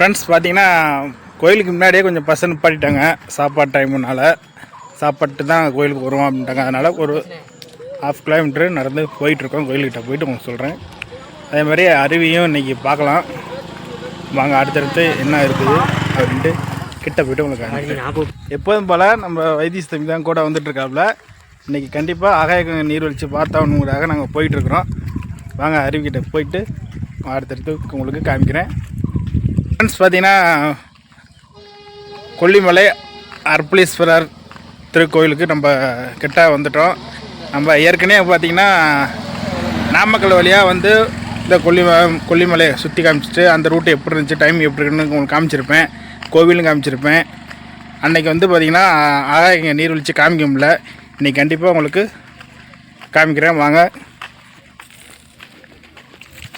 Friends பார்த்தீங்கன்னா கோயிலுக்கு முன்னாடியே கொஞ்சம் பசங்க நிப்பாட்டிட்டாங்க. சாப்பாடு டைமுனால சாப்பாட்டு தான் கோயிலுக்கு வருவோம் அப்படின்ட்டாங்க. அதனால் ஒரு ஹாஃப் கிலோமீட்டர் நடந்து போயிட்டுருக்கோம். கோயில்கிட்ட போயிட்டு உங்களுக்கு சொல்கிறேன் அதே மாதிரி அருவியும் இன்றைக்கி பார்க்கலாம். வாங்க அடுத்தடுத்து என்ன இருக்குது அப்படின்ட்டு கிட்ட போயிட்டு உங்களுக்கு. எப்போதும் போல் நம்ம வைத்திய தம்பி தான் கூட வந்துட்டுருக்காப்புல. இன்றைக்கி கண்டிப்பாக ஆகாய நீர்வீழ்ச்சி பார்த்தவனுங்கிறதாக நாங்கள் போயிட்டுருக்குறோம். வாங்க அருவிக்கிட்ட போயிட்டு அடுத்தடுத்து உங்களுக்கு காமிக்கிறேன். ஃப்ரெண்ட்ஸ் பார்த்தீங்கன்னா கொல்லிமலை அர்ப்பளீஸ்வரர் திருக்கோயிலுக்கு நம்ம கிட்ட வந்துட்டோம். நம்ம ஏற்கனவே பார்த்திங்கன்னா நாமக்கல் வழியாக வந்து இந்த கொல்லி கொல்லிமலையை சுற்றி காமிச்சிட்டு அந்த ரூட்டு எப்படி இருந்துச்சு டைம் எப்படி இருக்குன்னு உங்களுக்கு காமிச்சிருப்பேன். கோவிலும் காமிச்சிருப்பேன். அன்னைக்கு வந்து பார்த்திங்கன்னா ஆகாய நீர்வீழ்ச்சி காமிக்க முடியல. இன்றைக்கி கண்டிப்பாக உங்களுக்கு காமிக்கிறேன். வாங்க.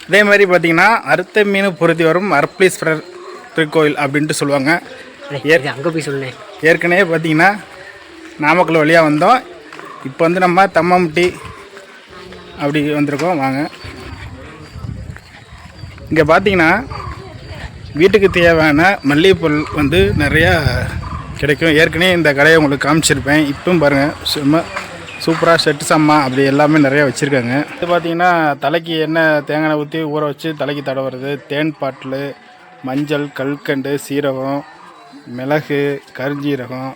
அதே மாதிரி பார்த்தீங்கன்னா அறுத்த மீன் பொருத்தி வரும் அர்ப்பளீஸ்வரர் திருக்கோயில் அப்படின்ட்டு சொல்லுவாங்க. அங்கே போய் சொன்னேன் ஏற்கனவே பார்த்தீங்கன்னா நாமக்கல் வழியாக வந்தோம். இப்போ வந்து நம்ம தம்மம்பட்டி அப்படி வந்திருக்கோம். வாங்க. இங்கே பார்த்தீங்கன்னா வீட்டுக்கு தேவையான மல்லிகை பொருள் வந்து நிறையா கிடைக்கும். ஏற்கனவே இந்த கடையை உங்களுக்கு காமிச்சிருப்பேன். இப்பவும் பாருங்கள் சும்மா சூப்பராக செட்டு சம்மா. அப்படி எல்லாமே நிறையா வச்சுருக்காங்க. இது பார்த்தீங்கன்னா தலைக்கு என்ன தேங்காய் ஊற்றி ஊற வச்சு தலைக்கு தடவுறது தேன் பாட்டில் மஞ்சள் கல்கண்டு சீரகம் மிளகு கருஞ்சீரகம்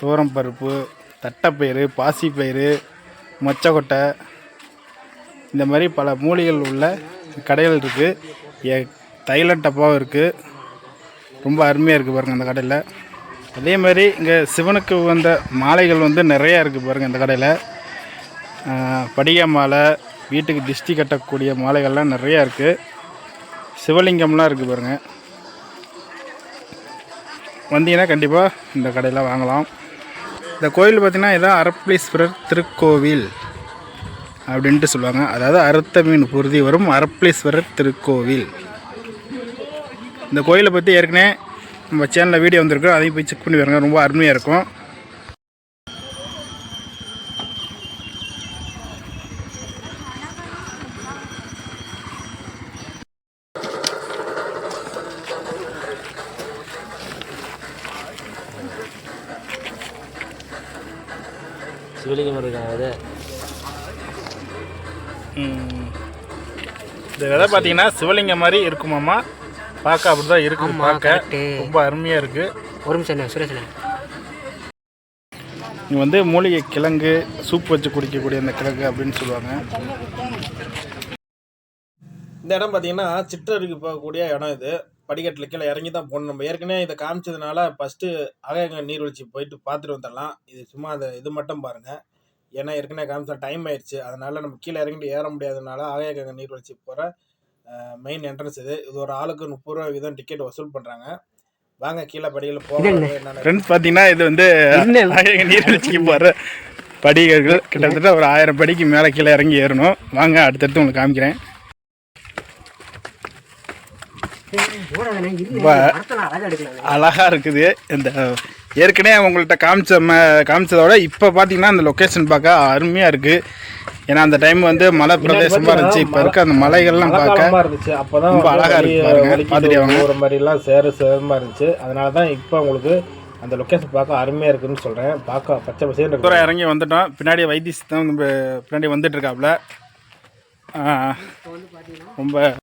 தூரம் பருப்பு தட்டைப்பயிறு பாசிப்பயிறு மொச்சக்கொட்டை. இந்த மாதிரி பல மூலிகள் உள்ள கடைகள் இருக்குது தைல டப்பாவும் இருக்குது ரொம்ப அருமையாக இருக்குது பாருங்கள் அந்த கடையில். அதே மாதிரி இங்கே சிவனுக்கு வந்த மாலைகள் வந்து நிறையா இருக்குது பாருங்கள் இந்த கடையில். படிக மாலை வீட்டுக்கு திஷ்டி கட்டக்கூடிய மாலைகள்லாம் நிறையா இருக்குது சிவலிங்கம்லாம் இருக்குது பாருங்கள் வந்தீங்கன்னா கண்டிப்பாக இந்த கடையில் வாங்கலாம். இந்த கோயில் பார்த்திங்கன்னா இதான் அரப்பளீஸ்வரர் திருக்கோவில் அப்படின்ட்டு சொல்லுவாங்க. அதாவது அறுத்த மீன் பொருதி வரும் அரப்பளீஸ்வரர் திருக்கோவில். இந்த கோயிலை பற்றி ஏற்கனவே நம்ம சேனலில் வீடியோ வந்திருக்கோம் அதையும் போய் செக் பண்ணி பாருங்க. ரொம்ப அருமையாக இருக்கும். சிவலிங்கம் இருக்காங்க அது. இந்த விதை பார்த்தீங்கன்னா சிவலிங்கம் மாதிரி இருக்குமாமா பார்க்க அப்படி தான் இருக்குது ஆமா, பார்க்க. ரொம்ப அருமையாக இருக்குது ஒரு நிமிஷம் சுரேஷ் இங்கே வந்து மூலிகை கிழங்கு சூப் வச்சு குடிக்கக்கூடிய அந்த கிழங்கு அப்படின்னு சொல்லுவாங்க. இந்த இடம் பார்த்தீங்கன்னா சிற்றருக்கு போகக்கூடிய இடம் இது. படிக்கட்டில் கீழே இறங்கி தான் போகணும். நம்ம ஏற்கனவே இதை காமிச்சதுனால ஃபஸ்ட்டு அகையங்க நீர்வீழ்ச்சி போயிட்டு பார்த்துட்டு வந்துடலாம். இது சும்மா அந்த இது மட்டும் பாருங்கள் ஏன்னா ஏற்கனவே காமிச்சா டைம் ஆயிடுச்சு. அதனால் நம்ம கீழே இறங்கிட்டு ஏற முடியாததுனால அகையங்க நீர்வீழ்ச்சி போகிற மெயின் என்ட்ரன்ஸ் இது. இது ஒரு ஆளுக்கு முப்பது ரூபா வீதம் டிக்கெட் வசூல் பண்ணுறாங்க வாங்க கீழே படியில் போக ஃப்ரெண்ட்ஸ் பார்த்தீங்கன்னா இது வந்து நீர்வீழ்ச்சிக்கு போகிற படிகள் கிட்டத்தட்ட ஒரு ஆயிரம் படிக்கு மேலே கீழே இறங்கி ஏறணும். வாங்க அடுத்தடுத்து உங்களுக்கு காமிக்கிறேன். அழகா இருக்குது. இந்த ஏற்கனவே உங்கள்கிட்ட காமிச்ச ம- காமிச்சதோட இப்போ பார்த்தீங்கன்னா அந்த லொக்கேஷன் பார்க்க அருமையாக இருக்குது ஏன்னா அந்த டைம் வந்து மலை பிரதேசமாக இருந்துச்சு. இப்போ இருக்க அந்த மலைகள்லாம் பார்க்க இருந்துச்சு. அப்பதான் ரொம்ப வந்து அழகா வழி- இருக்கு பாருங்க. பார்த்துட்டே. ஒரு மாதிரி எல்லாம் சேர சேரமா இருந்துச்சு. அதனால தான் இப்போ உங்களுக்கு அந்த லொக்கேஷன் பார்க்க அருமையா இருக்குன்னு சொல்றேன். பார்க்க பச்சை பசேன்னு இருக்கு. தூரம் இறங்கி வந்துட்டோம். பின்னாடி வைத்திஸ் தான் பின்னாடி வந்துட்டு இருக்காப்புல. ரொம்ப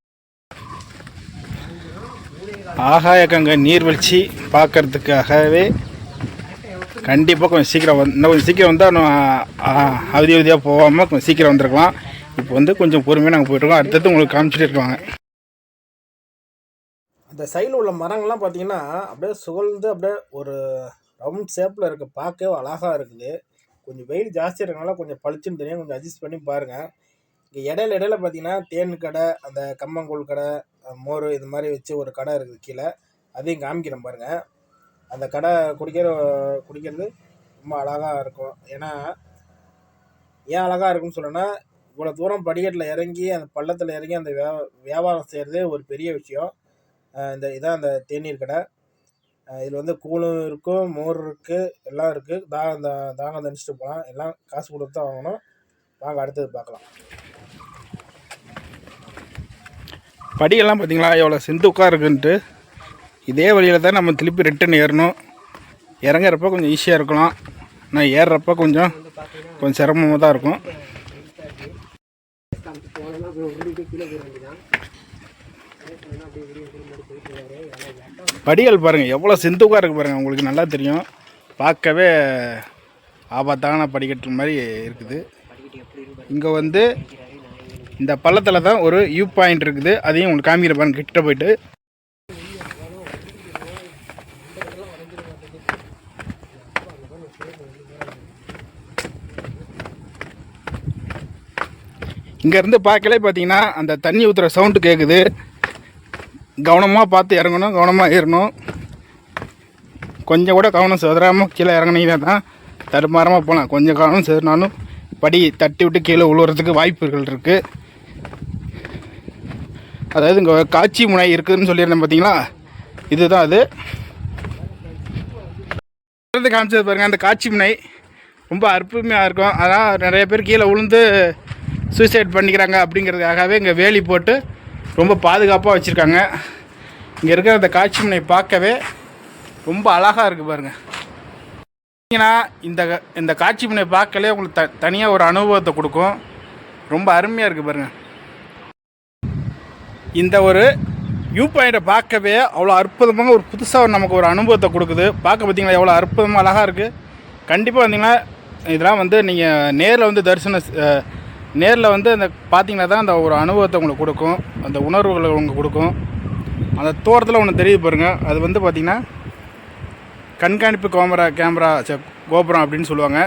ஆகாய கங்கை நீர்வீழ்ச்சி பார்க்கறதுக்காகவே கண்டிப்பாக கொஞ்சம் சீக்கிரம் வந்து இன்னும் கொஞ்சம் சீக்கிரம் வந்தால் அவதி அவதியாக போகாமல் கொஞ்சம் சீக்கிரம் வந்திருக்கலாம். இப்போ வந்து கொஞ்சம் பொறுமையாக நாங்கள் போயிட்டுருக்கோம். அடுத்தது உங்களுக்கு காமிச்சிட்டு இருக்காங்க. அந்த சைடில் உள்ள மரங்கள்லாம் பார்த்தீங்கன்னா அப்படியே சுகழ்ந்து அப்படியே ஒரு ரவுண்ட் ஷேப்பில் இருக்குது பார்க்கவே அழகாக இருக்குது. கொஞ்சம் வெயில் ஜாஸ்தியாக இருக்கனால கொஞ்சம் பளிச்சுன்னு தெரியும் கொஞ்சம் அட்ஜஸ்ட் பண்ணி பாருங்கள் இங்கே இடையில இடையில பார்த்தீங்கன்னா தேன் கடை அந்த கம்மங்கூழ் கடை மோர் இது மாதிரி வச்சு ஒரு கடை இருக்குது கீழே. அதையும் காமிக்கிறேன் பாருங்கள் அந்த கடை குடிக்கிற குடிக்கிறது ரொம்ப அழகாக இருக்கும். ஏன்னா ஏன் அழகாக இருக்கும்னு சொல்லணும்னா இவ்வளோ தூரம் படிக்கட்டில் இறங்கி அந்த பள்ளத்தில் இறங்கி அந்த வியா வியாபாரம் செய்கிறதே ஒரு பெரிய விஷயம். இந்த இதான் அந்த தேநீர் கடை. இதில் வந்து கூழும் இருக்கும் மோர் இருக்குது எல்லாம் இருக்குது தாகம் தா தாகம் தணிச்சிட்டு போகலாம் எல்லாம் காசு கொடுத்து தான் வாங்கணும். வாங்க அடுத்தது பார்க்கலாம். படியெல்லாம் பார்த்தீங்களா எவ்வளோ செந்துக்காக இருக்குன்ட்டு. இதே வழியில் தான் நம்ம திருப்பி ரிட்டன் ஏறணும். இறங்குறப்ப கொஞ்சம் ஈஸியாக இருக்கலாம். நான் ஏறுறப்ப கொஞ்சம் கொஞ்சம் சிரமமாக தான் இருக்கும். படிகள் பாருங்கள் எவ்வளோ சிந்துக்காக இருக்குது பாருங்கள் உங்களுக்கு நல்லா தெரியும். பார்க்கவே ஆபத்தான படிக்கட்டு மாதிரி இருக்குது. இங்கே வந்து இந்த பள்ளத்தில் தான் ஒரு வியூ பாயிண்ட் இருக்குது. அதையும் உங்களுக்கு காமிக்கிற பாருங்க கிட்ட போயிட்டு. இங்கேருந்து பார்க்கலே பார்த்தீங்கன்னா அந்த தண்ணி ஊற்றுற சவுண்டு கேட்குது கவனமாக பார்த்து இறங்கணும் கவனமாக ஏறணும். கொஞ்சம் கூட கவனம் சிதறாமல் கீழே இறங்கினீங்கன்னா தான் தருமாறமாக போகலாம். கொஞ்சம் கவனம் செதுனாலும் படி தட்டி விட்டு கீழே உழுவுறதுக்கு வாய்ப்புகள் இருக்குது அதாவது இங்கே காட்சி முனை இருக்குதுன்னு சொல்லியிருந்தேன் பார்த்தீங்களா? இதுதான் அது. காமிச்சது பாருங்கள் அந்த காட்சி முனை. ரொம்ப அற்புதமாக இருக்கும். அதான் நிறைய பேர் கீழே விழுந்து சூசைட் பண்ணிக்கிறாங்க அப்படிங்கிறதுக்காகவே இங்கே வேலி போட்டு ரொம்ப பாதுகாப்பாக வச்சுருக்காங்க. இங்கே இருக்கிற அந்த காட்சி முனை பார்க்கவே ரொம்ப அழகாக இருக்குது பாருங்கள் பார்த்தீங்கன்னா இந்த இந்த காட்சி முனை பார்க்கலே உங்களுக்கு த தனியாக ஒரு அனுபவத்தை கொடுக்கும். ரொம்ப அருமையாக இருக்குது பாருங்கள் இந்த ஒரு வியூ பாயிண்ட்டை பார்க்கவே அவ்வளோ அற்புதமாக ஒரு புதுசாக நமக்கு ஒரு அனுபவத்தை கொடுக்குது. பார்க்க பார்த்தீங்களா எவ்வளோ அற்புதமாக அழகாக இருக்குது கண்டிப்பாக வந்தீங்கன்னா இதெல்லாம் வந்து நீங்கள் நேரில் வந்து தரிசனம் நேரில் வந்து அந்த பார்த்தீங்கன்னா தான் அந்த ஒரு அனுபவத்தை உங்களுக்கு கொடுக்கும் அந்த உணர்வுகளை உங்களுக்கு கொடுக்கும். அந்த தோரத்தில் ஒன்று தெரிய பாருங்கள் அது வந்து பார்த்திங்கன்னா கண்காணிப்பு கேமரா கேமரா கோபுரம் அப்படின்னு சொல்லுவாங்க.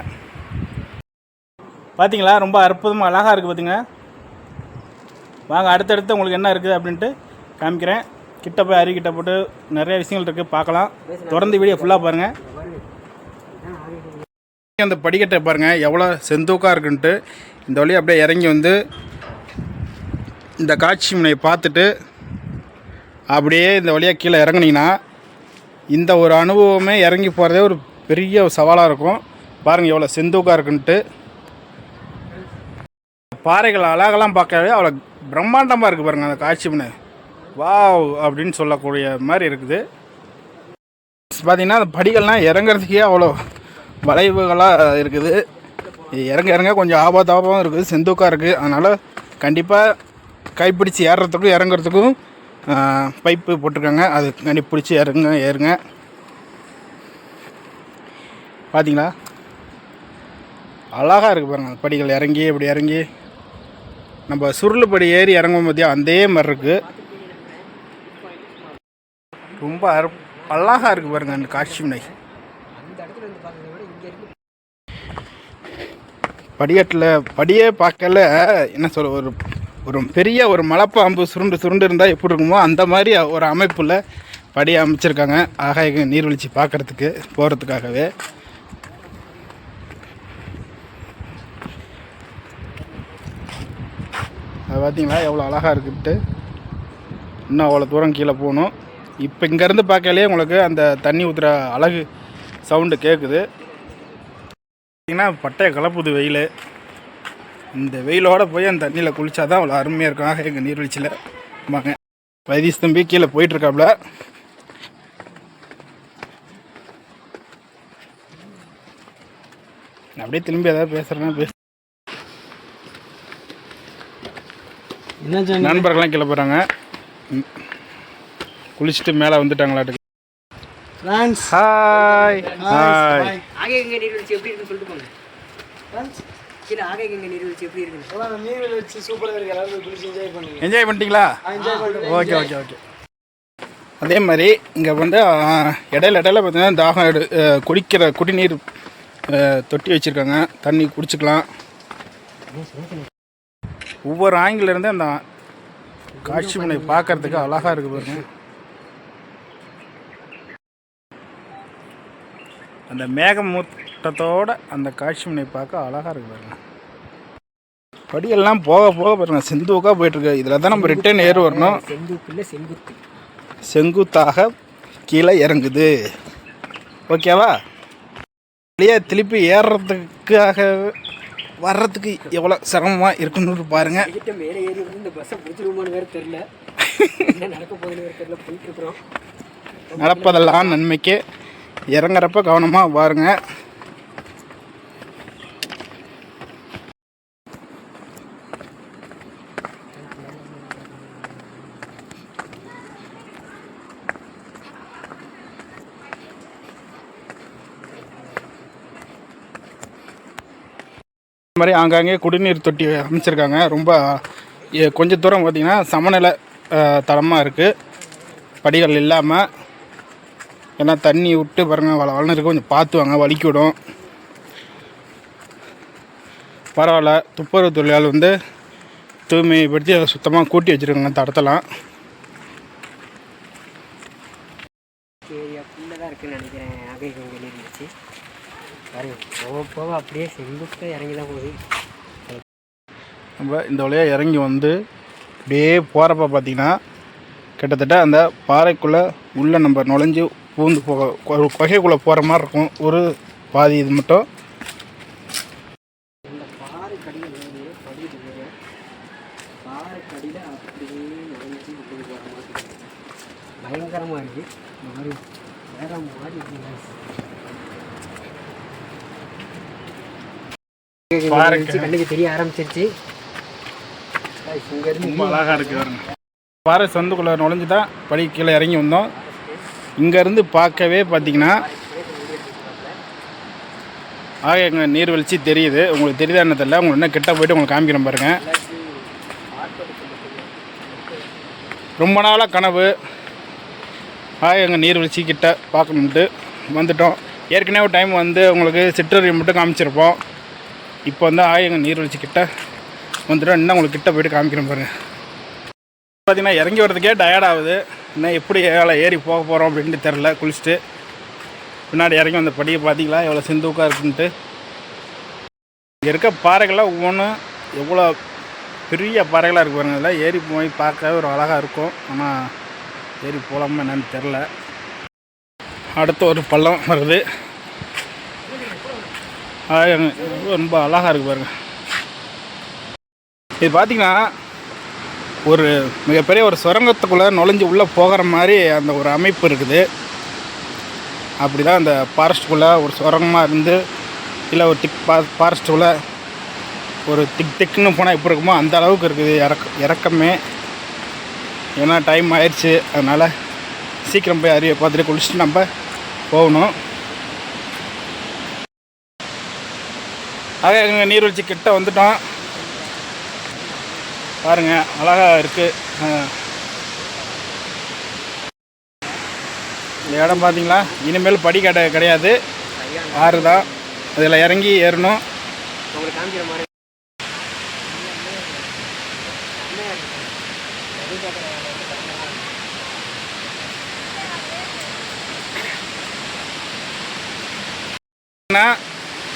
பார்த்தீங்களா? ரொம்ப அற்புதமாக அழகாக இருக்குது பார்த்திங்க வாங்க அடுத்தடுத்து உங்களுக்கு என்ன இருக்குது அப்படின்ட்டு காமிக்கிறேன். கிட்ட போய் அருகிட்ட போட்டு நிறைய விஷயங்கள் இருக்குது பார்க்கலாம். தொடர்ந்து வீடியோ ஃபுல்லாக பாருங்கள் அந்த படிக்கட்டை பாருங்கள் எவ்வளோ செந்தூக்காக இருக்குன்ட்டு. இந்த வழியை அப்படியே இறங்கி வந்து இந்த காட்சி முனையை பார்த்துட்டு அப்படியே இந்த வழியாக கீழே இறங்குனீங்கன்னா இந்த ஒரு அனுபவமே இறங்கி போகிறதே ஒரு பெரிய சவாலாக இருக்கும். பாருங்கள் எவ்வளோ செந்தூக்காக இருக்குன்ட்டு. பாறைகள் அழகெல்லாம் பார்க்கவே அவ்வளோ பிரம்மாண்டமாக இருக்குது பாருங்கள் அந்த காட்சி முனை. வாவ் அப்படின்னு சொல்லக்கூடிய மாதிரி இருக்குது. பார்த்தீங்கன்னா அந்த படிகள்லாம் இறங்குறதுக்கே அவ்வளோ வளைவுகளாக இருக்குது. இறங்க இறங்க கொஞ்சம் ஆபத்தாகவும் இருக்குது. செந்தூக்காக இருக்குது. அதனால் கண்டிப்பாக கைப்பிடிச்சி ஏறுறதுக்கும் இறங்குறதுக்கும் பைப்பு போட்டிருக்காங்க. அது கண்டிப்பிடிச்சி இறங்க ஏறுங்க. பார்த்தீங்களா அழகாக இருக்குது பாருங்கள் அந்த படிகள். இறங்கி இப்படி இறங்கி. நம்ம சுருள் படி ஏறி இறங்கும் போதே அதே மாதிரி இருக்குது ரொம்ப அரு அழகாக இருக்குது பாருங்கள் அந்த காட்சி முனை. படிக்கட்டில் படியே பார்க்கல. என்ன சொல்ல ஒரு ஒரு பெரிய ஒரு மலைப்பாம்பு சுருண்டு சுருண்டு இருந்தால் எப்படி இருக்குமோ அந்த மாதிரி ஒரு அமைப்பில் படி அமைச்சிருக்காங்க. ஆகாய நீர்வீழ்ச்சி பார்க்குறதுக்கு போகிறதுக்காகவே அது பார்த்தீங்களா எவ்வளோ அழகாக இருக்குன்ட்டு. இன்னும் அவ்வளோ தூரம் கீழே போகணும். இப்போ இங்கேருந்து பார்க்கலே உங்களுக்கு அந்த தண்ணி ஊற்றுற அழகு சவுண்டு கேட்குது பார்த்தீங்கன்னா பட்டைய கலப்புது வெயில். இந்த வெயிலோட போய் அந்த தண்ணியில் குளிச்சா தான் அவ்வளோ அருமையாக இருக்கும் எங்கள் நீர்வீழ்ச்சியில் ஆமாங்க வைத்தீஸ் தம்பி கீழே போயிட்டுருக்காப்புல அப்படியே திரும்பி ஏதாவது பேசுகிறேன்னா பேச. நண்பர்கள்லாம் கீழே போகிறாங்க குளிச்சுட்டு மேலே வந்துட்டாங்களாட்டுக்கு. ஃப்ரான்ஸ் ஹாய் ஹாய் ஆகை கங்கை நீர்வீழ்ச்சி எப்படி இருக்குன்னு சொல்லிட்டு போங்க. கீழே ஆகை கங்கை நீர்வீழ்ச்சி எப்படி இருக்குன்னு. நீர்வீழ்ச்சி சூப்பராக இருக்குது எல்லாரும் குளிச்சு என்ஜாய் பண்ணுங்க. என்ஜாய் பண்ணிட்டீங்களா? ஓகே ஓகே ஓகே அதே மாதிரி இங்கே வந்து இடையில இடையில பார்த்தீங்கன்னா தாகம் எடு குடிக்கிற குடிநீர் தொட்டி வச்சுருக்காங்க. தண்ணி குடிச்சுக்கலாம். ஒவ்வொரு ஆங்கில இருந்து அந்த காட்சி முனை பார்க்கறதுக்கு அழகாக இருக்குது பாருங்க. அந்த மேகமூட்டத்தோட அந்த காட்சி முனை பார்க்க அழகாக இருக்கு பாருங்க. படியெல்லாம் போக போக பாருங்க செந்துவுக்காக போயிட்டுருக்கு. இதில் தான் நம்ம ரிட்டர்ன் ஏறு வரணும். செங்குத்து. செங்குத்தாக கீழே இறங்குது. ஓகேவா? வெளியே திருப்பி ஏறுறதுக்காக வர்றதுக்கு எவ்வளோ சிரமமாக இருக்குன்னு பாருங்கள் கிட்ட மேலே ஏறி வந்து இந்த பஸ்ஸை பிடிச்சிருமான்னு வேறு தெரில என்ன நடக்க போகுதுன்னு ஒரு தெரியல போயிட்டு இருக்கிறோம். நடப்பதெல்லாம் நன்மைக்கு. இறங்குறப்ப கவனமாக பாருங்க. மாதிரி ஆங்காங்கே குடிநீர் தொட்டி அமைச்சிருக்காங்க. ரொம்ப கொஞ்சம் கொஞ்ச தூரம் பார்த்திங்கன்னா சமநிலை தளமாக இருக்குது படிகள் இல்லாமல் ஏன்னா தண்ணி விட்டு பாருங்க வள வளர்ந்து இருக்கு. கொஞ்சம் பார்த்து வாங்க வலிக்கி விடும். பரவாயில்ல. துப்புரவு தொழிலாளர் வந்து தூய்மைப்படுத்தி அதை சுத்தமாக கூட்டி வச்சுருக்காங்க தடத்தலாம். இருக்குன்னு நினைக்கிறேன். ஆகை கங்கை நீர்வீழ்ச்சி பாருங்க போக போக அப்படியே செங்குத்தாக இறங்கி தான் போகுது. நம்ம இந்த வழியாக இறங்கி வந்து அப்படியே போகிறப்ப பார்த்திங்கன்னா கிட்டத்தட்ட அந்த பாறைக்குள்ளே உள்ளே நம்ம நுழைஞ்சு பூந்து போக ஒரு குகைக்குள்ளே போகிற மாதிரி இருக்கும். ஒரு பாதி இது மட்டும். பயங்கரமாக இருக்கு. இந்த மாதிரி வேற மாதிரி பாறை இருக்கு கண்ணுக்கு தெரிய ஆரம்பிச்சிருச்சு. இங்கேருந்து ரொம்ப அழகாக இருக்குது பாருங்க. பாறை சந்துக்குள்ளே நுழைஞ்சு தான் படி கீழே இறங்கி வந்தோம். இங்கேருந்து பார்க்கவே பார்த்தீங்கன்னா ஆக எங்கள் நீர்வீழ்ச்சி தெரியுது. உங்களுக்கு தெரியுதா என்ன தெரியல. உங்களுக்கு இன்னும் கிட்ட போயிட்டு உங்களுக்கு காமிக்கிறேன் பாருங்க. ரொம்ப நாளாக கனவு. ஆக எங்கள் நீர்வீழ்ச்சி கிட்ட பார்க்கணுன்ட்டு வந்துட்டோம். ஏற்கனவே ஒரு டைம் வந்து உங்களுக்கு சிற்றறிவு மட்டும் காமிச்சிருப்போம். இப்போ வந்து ஆக எங்கள் நீர்வீழ்ச்சி கிட்ட வந்துட்டோம். இன்னும் உங்களுக்கு கிட்ட போயிட்டு காமிக்கிறேன் பாருங்க. பார்த்தீங்கன்னா இறங்கி வர்றதுக்கே டயர்ட் ஆகுது. இன்னும் எப்படி ஏழை ஏறி போக போகிறோம் அப்படின்ட்டு தெரில குளிச்சுட்டு. பின்னாடி இறங்கி வந்த படியை பார்த்தீங்களா? எவ்வளோ சிந்துக்காக இருக்குன்ட்டு. இங்கே இருக்க பாறைகள்லாம் ஒவ்வொன்றும் எவ்வளோ பெரிய பாறைகளாக இருக்கு பாருங்கள் இதெல்லாம் ஏறி போய் பார்க்கவே ஒரு அழகாக இருக்கும். ஆனால் ஏறி போகலாமா என்னன்னு தெரில அடுத்து ஒரு பள்ளம் வருது. ரொம்ப அழகாக இருக்கு பாருங்க. இது பார்த்தீங்கன்னா ஒரு மிகப்பெரிய ஒரு சுரங்கத்துக்குள்ளே நுழைஞ்சு உள்ளே போகிற மாதிரி அந்த ஒரு அமைப்பு இருக்குது. அப்படி தான் அந்த ஃபாரஸ்ட்டுக்குள்ளே ஒரு சுரங்கமாக இருந்து இல்லை ஒரு திக் பா ஃபாரஸ்ட்டுக்குள்ளே ஒரு திக் திக்குன்னு போனால் எப்படி இருக்குமோ அந்த அளவுக்கு இருக்குது இறக்க இறக்கமே. ஏன்னா டைம் ஆயிடுச்சு. அதனால் சீக்கிரம் போய் அருவியை பார்த்துட்டு குளிச்சுட்டு நம்ம போகணும். ஆக எங்கள் நீர்வீழ்ச்சி கிட்ட வந்துட்டோம். பாருங்க அழகா இருக்கு. அஹ். இந்த இடம் பார்த்தீங்களா இனிமேல் படி கடை கிடையாது. ஆறு தான் அதில் இறங்கி ஏறணும்.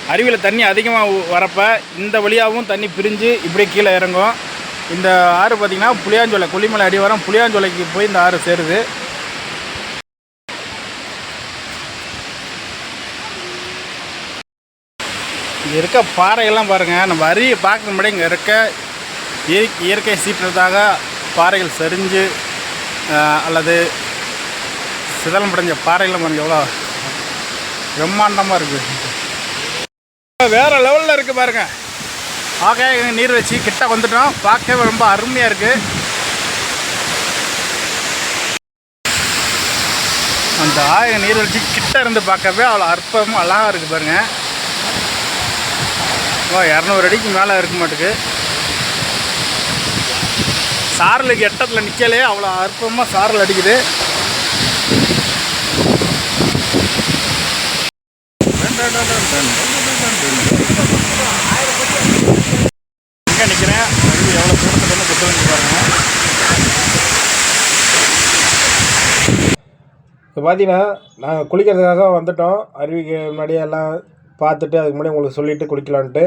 அருவியில் தண்ணி அதிகமாக வரப்ப இந்த வழியாகவும் தண்ணி பிரிஞ்சு இப்படியே கீழே இறங்கும். இந்த ஆறு பார்த்தீங்கன்னா புளியாஞ்சோலை கொல்லிமலை அடிவாரம் புளியாஞ்சோலைக்கு போய் இந்த ஆறு சேருது. இங்கே இருக்க பாறைகள்லாம் பாருங்கள் நம்ம அருவியை பார்க்க முன்னாடி இங்கே இருக்க இயற்கை இயற்கை சீற்றத்தாக பாறைகள் சரிஞ்சு அல்லது சிதலம் அடைஞ்ச பாறைகள்லாம் பாருங்கள் எவ்வளோ பிரம்மாண்டமாக இருக்குது வேறு லெவலில் இருக்குது பாருங்கள் ஆக நீர்வீழ்ச்சி நீர் வச்சு கிட்ட வந்துட்டோம் பார்க்கவே ரொம்ப அருமையாக இருக்குது அந்த ஆய நீர்வீழ்ச்சி கிட்ட இருந்து பார்க்கவே அவ்வளோ அற்பமும் அழகாக இருக்குது பாருங்க ஓ இரநூறு அடிக்கு மேலே இருக்க மாட்டுக்கு சாரலுக்கு எட்டத்தில் நிற்கலே அவ்வளோ அற்பமாக சாரல் அடிக்குது எங்கே நிற்கிறேன் எவ்வளோ தூரத்துக்கு வந்து குத்து வந்து பாருங்க. இப்போ பார்த்தீங்கன்னா நாங்கள் குளிக்கிறதுக்காக வந்துட்டோம். அருவிக்கு முன்னாடியே எல்லாம் பார்த்துட்டு அதுக்கு முன்னாடி உங்களுக்கு சொல்லிவிட்டு குளிக்கலான்ட்டு.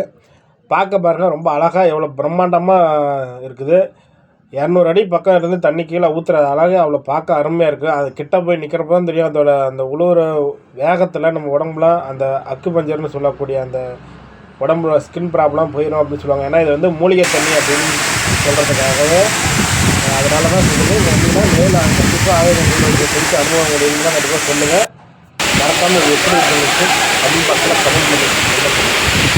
பார்க்க பாருங்கள் ரொம்ப அழகாக எவ்வளோ பிரம்மாண்டமாக இருக்குது. இரநூறு அடி பக்கம் இருந்து தண்ணி கீழே ஊற்றுற அழகு அவ்வளோ பார்க்க அருமையாக இருக்குது அது கிட்ட போய் நிற்கிறப்ப தான் தெரியும். அதோட அந்த உழுவுற வேகத்தில் நம்ம உடம்புல அந்த அக்கு பஞ்சர்னு சொல்லக்கூடிய அந்த உடம்புல ஸ்கின் ப்ராப்ளம் போயிடும் அப்படின்னு சொல்லுவாங்க. ஏன்னா இது வந்து மூலிகை தண்ணி அப்படின்னு சொல்கிறதுக்காகவே அதனால தான் சொல்லுங்கள் இது வந்தீங்கன்னா நேரில் கண்டிப்பாக ஆயிரம் உங்களுக்கு பிடிச்ச அனுபவங்கள் இருந்தால் கண்டிப்பாக சொல்லுங்கள் மறக்காமல் இது எப்படி இருந்துச்சு அப்படின்னு பக்கத்தில் கமெண்ட் பண்ணி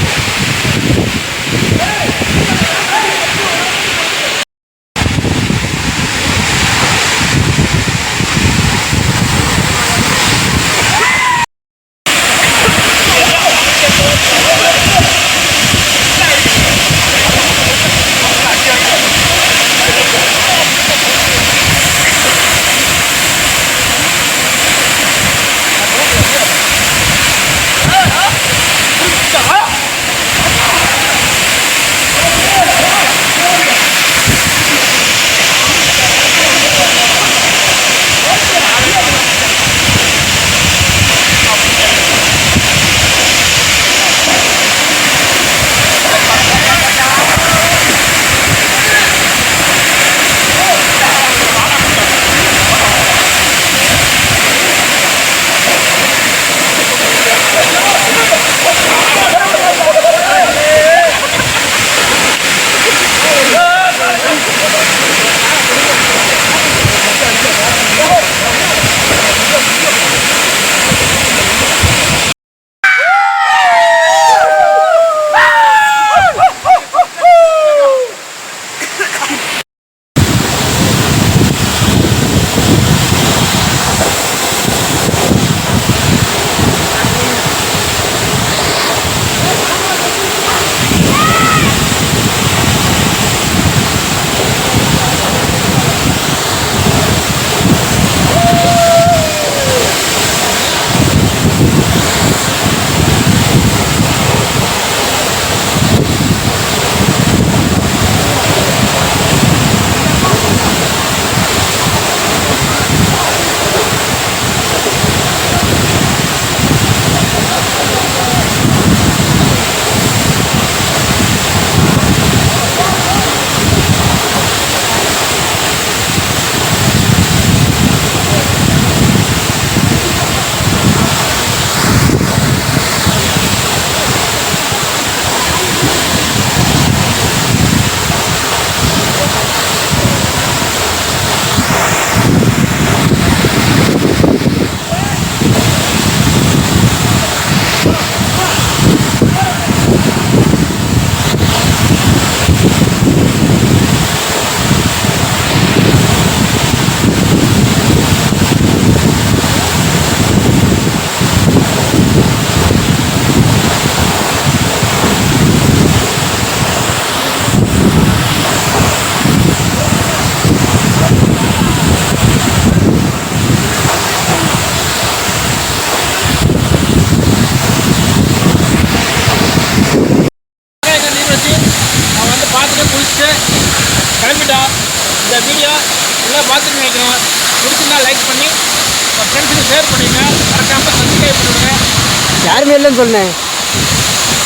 யாருமே சொன்னேன்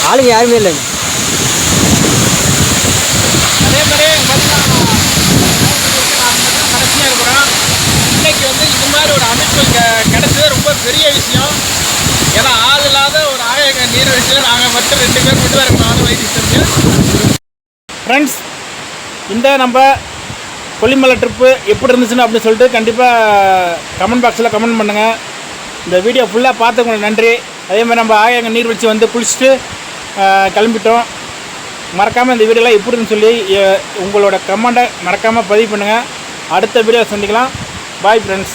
ஆளுங்க யாருமே இல்லை அதே மாதிரி பார்த்தீங்கன்னா கடைசியாக இருக்கிறோம் இன்னைக்கு வந்து இது மாதிரி ஒரு அமைப்பு இங்கே கிடைச்சது ரொம்ப பெரிய விஷயம் ஏன்னா ஆள் இல்லாத ஒரு ஆயக நீர்வீழ்ச்சியில் நாங்கள் மட்டும் ரெண்டு பேர் மட்டும் தான் இருக்கோம் நானும் வைத்தியம் ஃப்ரெண்ட்ஸ் இந்த நம்ம கொல்லிமலை ட்ரிப்பு எப்படி இருந்துச்சுன்னு அப்படின்னு சொல்லிட்டு கண்டிப்பாக கமெண்ட் பாக்ஸில் கமெண்ட் பண்ணுங்கள் இந்த வீடியோ ஃபுல்லாக பார்த்தவங்களுக்கு நன்றி. அதே மாதிரி நம்ம ஆயங்க நீர்வீழ்ச்சி வந்து குளிச்சுட்டு கிளம்பிட்டோம். மறக்காமல் இந்த வீடியோலாம் எப்படி சொல்லி உங்களோட கமெண்ட்டை மறக்காமல் பதிவு பண்ணுங்கள் அடுத்த வீடியோ சந்திக்கலாம். Bye friends